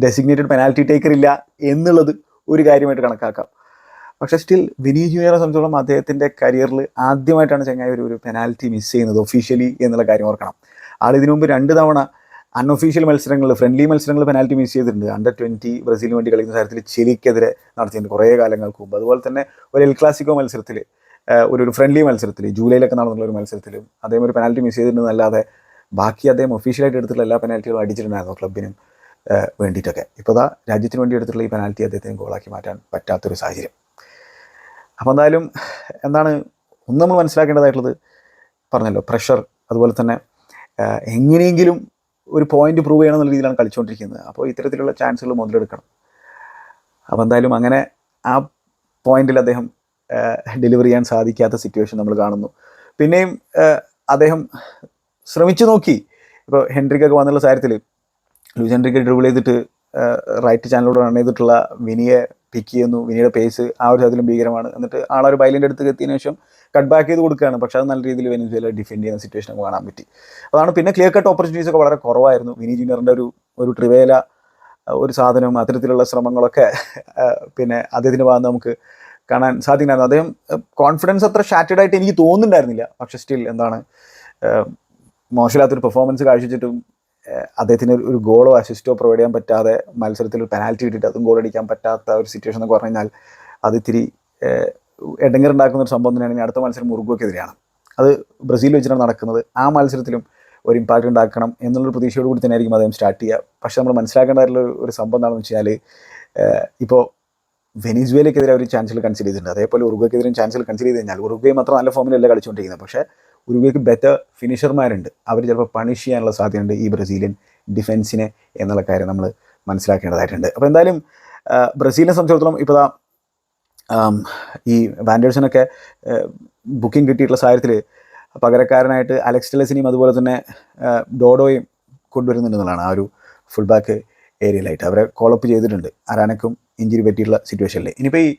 ഡെസിഗ്നേറ്റഡ് പെനാൽറ്റി ടേക്കർ ഇല്ല എന്നുള്ളത് ഒരു കാര്യമായിട്ട് കണക്കാക്കാം. പക്ഷേ സ്റ്റിൽ വിനി ജൂനിയറെ സംബന്ധിച്ചോളം അദ്ദേഹത്തിന്റെ കരിയറിൽ ആദ്യമായിട്ടാണ് ചങ്ങായി ഒരു ഒരു പെനാൽറ്റി മിസ് ചെയ്യുന്നത് ഒഫീഷ്യലി എന്നുള്ള കാര്യം ഓർക്കണം. ആൾ ഇതിനു മുമ്പ് രണ്ട് തവണ അൺഒഫീഷ്യൽ മത്സരങ്ങൾ ഫ്രണ്ട്ലി മത്സരങ്ങൾ പെനാൽറ്റി മിസ് ചെയ്തിട്ടുണ്ട്. അണ്ടർ ട്വന്റി ബ്രസീലിന് വേണ്ടി കളിക്കുന്ന കാര്യത്തിൽ ചെലിക്കെതിരെ നടത്തിയിട്ടുണ്ട് കുറേ കാലങ്ങൾക്ക് മുമ്പ്. അതുപോലെ തന്നെ ഒരു എൽ ക്ലാസിക്കോ മത്സരത്തിൽ ഒരു ഒരു ഫ്രണ്ട്ലി മത്സരത്തിൽ ജൂലൈയിലൊക്കെ നടന്നുള്ള ഒരു മത്സരത്തിലും അദ്ദേഹം ഒരു പെനാൽറ്റി മിസ് ചെയ്തിട്ടുണ്ടെന്നല്ലാതെ ബാക്കി അദ്ദേഹം ഒഫീഷ്യലായിട്ട് എടുത്തിട്ടുള്ള എല്ലാ പെനാൽറ്റികളും അടിച്ചിട്ടുണ്ടായിരുന്നു ക്ലബിനും വേണ്ടിയിട്ടൊക്കെ. ഇപ്പോൾ ദാ രാജ്യത്തിന് വേണ്ടി എടുത്തിട്ടുള്ള ഈ പെനാൽറ്റി അദ്ദേഹത്തിന് ഗോളാക്കി മാറ്റാൻ പറ്റാത്തൊരു സാഹചര്യം. അപ്പോൾ എന്തായാലും എന്താണ് ഒന്ന് നമ്മൾ മനസ്സിലാക്കേണ്ടതായിട്ടുള്ളത് പറഞ്ഞല്ലോ പ്രഷർ അതുപോലെ തന്നെ എങ്ങനെയെങ്കിലും ഒരു പോയിന്റ് പ്രൂവ് ചെയ്യണം എന്നുള്ള രീതിയിലാണ് കളിച്ചുകൊണ്ടിരിക്കുന്നത്. അപ്പോൾ ഇത്തരത്തിലുള്ള ചാൻസുകൾ മുതലെടുക്കണം. അപ്പോൾ എന്തായാലും അങ്ങനെ ആ പോയിന്റിൽ അദ്ദേഹം ഡെലിവറി ചെയ്യാൻ സാധിക്കാത്ത സിറ്റുവേഷൻ നമ്മൾ കാണുന്നു. പിന്നെയും അദ്ദേഹം ശ്രമിച്ചു നോക്കി. ഇപ്പോൾ ഹെൻറിക്കൊക്കെ വന്നുള്ള സാഹചര്യത്തിൽ ലൂസ് ഹെൻറിക്ക് ഡ്രിബിൾ ചെയ്തിട്ട് റൈറ്റ് ചാനലിലൂടെ റൺ ചെയ്തിട്ടുള്ള വിനിയെ പിക്ക് ചെയ്യുന്നു. വിനിയുടെ പേസ് ആ ഒരു തരത്തിലും ഭീകരമാണ്. എന്നിട്ട് ആളൊരു ബൈലിന്റെ അടുത്ത് എത്തിയതിനു ശേഷം കട്ട് ബാക്ക് ചെയ്ത് കൊടുക്കുകയാണ്. പക്ഷേ അത് നല്ല രീതിയിൽ വെനിസ്വേല ഡിഫെൻഡ് ചെയ്യുന്ന സിറ്റുവേഷൻ കാണാൻ പറ്റി. അതാണ് പിന്നെ ക്ലിയർ കട്ട് ഓപ്പർച്യൂണിറ്റീസ് ഒക്കെ വളരെ കുറവായിരുന്നു. വിനി ജൂനിയറിന്റെ ഒരു ഒരു ട്രിവേല ഒരു സാധനം അത്തരത്തിലുള്ള ശ്രമങ്ങളൊക്കെ പിന്നെ അദ്ദേഹത്തിന്റെ ഭാഗത്ത് നമുക്ക് കാണാൻ സാധിക്കുന്നുണ്ടായിരുന്നു. അദ്ദേഹം കോൺഫിഡൻസ് അത്ര ഷാറ്റഡ് ആയിട്ട് എനിക്ക് തോന്നുന്നുണ്ടായിരുന്നില്ല. പക്ഷേ സ്റ്റിൽ എന്താണ് മോശമില്ലാത്തൊരു പെർഫോമൻസ് കാഴ്ചവെച്ചിട്ടും അദ്ദേഹത്തിന് ഒരു- ഗോളോ അസിസ്റ്റോ പ്രൊവൈഡ് ചെയ്യാൻ പറ്റാതെ മത്സരത്തിൽ ഒരു പെനാൽറ്റി കിട്ടിയിട്ട് അതും ഗോൾ അടിക്കാൻ പറ്റാത്ത ഒരു സിറ്റുവേഷൻ എന്നൊക്കെ പറഞ്ഞു കഴിഞ്ഞാൽ അത് ഇത്തിരി എഡങ്ങറുണ്ടാക്കുന്ന ഒരു സംഭവം തന്നെയാണ് ഇനി അടുത്ത മത്സരം ഉറുഗോക്കെതിരെയാണ് അത് ബ്രസീൽ വെച്ചിട്ടാണ് നടക്കുന്നത്. ആ മത്സരത്തിലും ഒരു ഇമ്പാക്റ്റ് ഉണ്ടാക്കണം എന്നുള്ളൊരു പ്രതീക്ഷയോട് കൂടി തന്നെയായിരിക്കും അദ്ദേഹം സ്റ്റാർട്ട് ചെയ്യുക. പക്ഷേ നമ്മൾ മനസ്സിലാക്കേണ്ടതായിട്ടുള്ള ഒരു- സംഭവം എന്താണെന്ന് വെച്ചാൽ ഇപ്പോൾ വെനിസ്വേലയ്ക്കെതിരെ അവർ ചാൻസിൽ കൺസിഡർ ചെയ്തിട്ടുണ്ട്. അതേപോലെ ഉറുഗോക്കെതിരെ ചാൻസിൽ കൺസിഡർ ചെയ്ത് കഴിഞ്ഞാൽ ഉറുഗ്വേ മാത്രം നല്ല ഫോമിലല്ല കളിച്ചുകൊണ്ടിരിക്കുന്നത്. പക്ഷേ ഉറുഗ്വയ്ക്ക് ബെറ്റർ ഫിനിഷർമാരുണ്ട് അവർ ചിലപ്പോൾ പണിഷ് ചെയ്യാനുള്ള സാധ്യതയുണ്ട് ഈ ബ്രസീലിയൻ ഡിഫൻസിനെ എന്നുള്ള കാര്യം നമ്മൾ മനസ്സിലാക്കേണ്ടതായിട്ടുണ്ട്. അപ്പോൾ എന്തായാലും ബ്രസീലിനെ സംബന്ധിച്ചിടത്തോളം ഇപ്പോൾ ഈ വാൻഡേഴ്സിനൊക്കെ ബുക്കിംഗ് കിട്ടിയിട്ടുള്ള സാഹചര്യത്തിൽ പകരക്കാരനായിട്ട് അലക്സ് ടെലസിനെയും അതുപോലെ തന്നെ ഡോഡോയും കൊണ്ടുവരുന്നുണ്ടെന്നുള്ളതാണ് ആ ഒരു ഫുൾ ബാക്ക് ഏരിയയിലായിട്ട് അവരെ കോളപ്പ് ചെയ്തിട്ടുണ്ട്. അരാനക്കും ഇഞ്ചുറി പറ്റിയിട്ടുള്ള സിറ്റുവേഷനിൽ ഇനിയിപ്പോൾ ഈ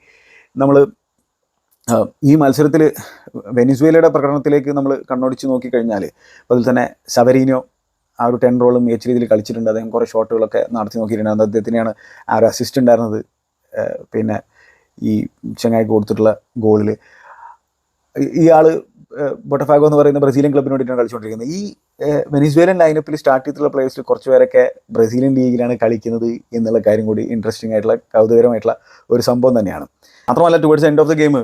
നമ്മൾ ഈ മത്സരത്തിൽ വെനിസ്വേലയുടെ പ്രകടനത്തിലേക്ക് നമ്മൾ കണ്ണോടിച്ച് നോക്കിക്കഴിഞ്ഞാൽ അതിൽ തന്നെ സവരീനോ ആ ഒരു ടെൻ റോളും മികച്ച രീതിയിൽ കളിച്ചിട്ടുണ്ട് അദ്ദേഹം കുറേ ഷോട്ടുകളൊക്കെ നടത്തി നോക്കിയിട്ടുണ്ട്. അദ്ദേഹത്തിനെയാണ് ആ ഒരു അസിസ്റ്റ് ഉണ്ടായിരുന്നത്. പിന്നെ ഈ ചങ്ങായിക്ക് കൊടുത്തിട്ടുള്ള ഗോളിൽ ഇയാൾ ബൊട്ടഫാഗോ എന്ന് പറയുന്ന ബ്രസീലിയൻ ക്ലബിന് വേണ്ടിയിട്ടാണ് കളിച്ചുകൊണ്ടിരിക്കുന്നത്. ഈ വെനിസ്വേലൻ ലൈനപ്പിൽ സ്റ്റാർട്ട് ചെയ്തിട്ടുള്ള പ്ലേയേഴ്സിൽ കുറച്ച് പേരൊക്കെ ബ്രസീലിയൻ ലീഗിലാണ് കളിക്കുന്നത് എന്നുള്ള കാര്യം കൂടി ഇൻട്രസ്റ്റിംഗ് ആയിട്ടുള്ള കൗതുകരമായിട്ടുള്ള ഒരു സംഭവം തന്നെയാണ്. മാത്രമല്ല towards end of the game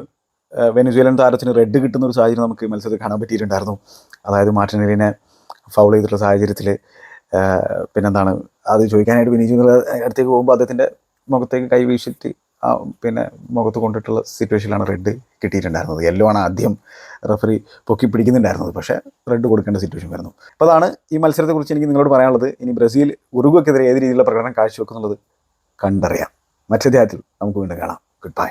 Venezuelan താരത്തിന് റെഡ് കിട്ടുന്ന ഒരു സാഹചര്യം നമുക്ക് മത്സരത്തിൽ കാണാൻ പറ്റിയിട്ടുണ്ടായിരുന്നു. അതായത് മാർട്ടിനെലിനെ ഫൗൾ ചെയ്തിട്ടുള്ള സാഹചര്യത്തിൽ പിന്നെന്താണ് അത് ചോദിക്കാനായിട്ട് വിനീജുവിൽ അടുത്തേക്ക് പോകുമ്പോൾ അദ്ദേഹത്തിന്റെ മുഖത്തേക്ക് കൈ വീശിട്ട് ആ, പിന്നെ മുഖത്ത് കൊണ്ടിട്ടുള്ള സിറ്റുവേഷനിലാണ് റെഡ് കിട്ടിയിട്ടുണ്ടായിരുന്നത്. യെല്ലോ ആണ് ആദ്യം റെഫറി പൊക്കി പിടിക്കുന്നുണ്ടായിരുന്നത്. പക്ഷേ റെഡ് കൊടുക്കേണ്ട സിറ്റുവേഷൻ വരുന്നു. അപ്പോൾ അതാണ് ഈ മത്സരത്തെക്കുറിച്ച് എനിക്ക് നിങ്ങളോട് പറയാനുള്ളത്. ഇനി ബ്രസീൽ ഉറുഗ്വക്കെതിരെ ഏത് രീതിയിലുള്ള പ്രകടനം കാഴ്ചവെക്കുന്നുള്ളത് കണ്ടറിയാം. മറ്റേ ധ്യാനത്തിൽ നമുക്ക് വീണ്ടും കാണാം. Good bye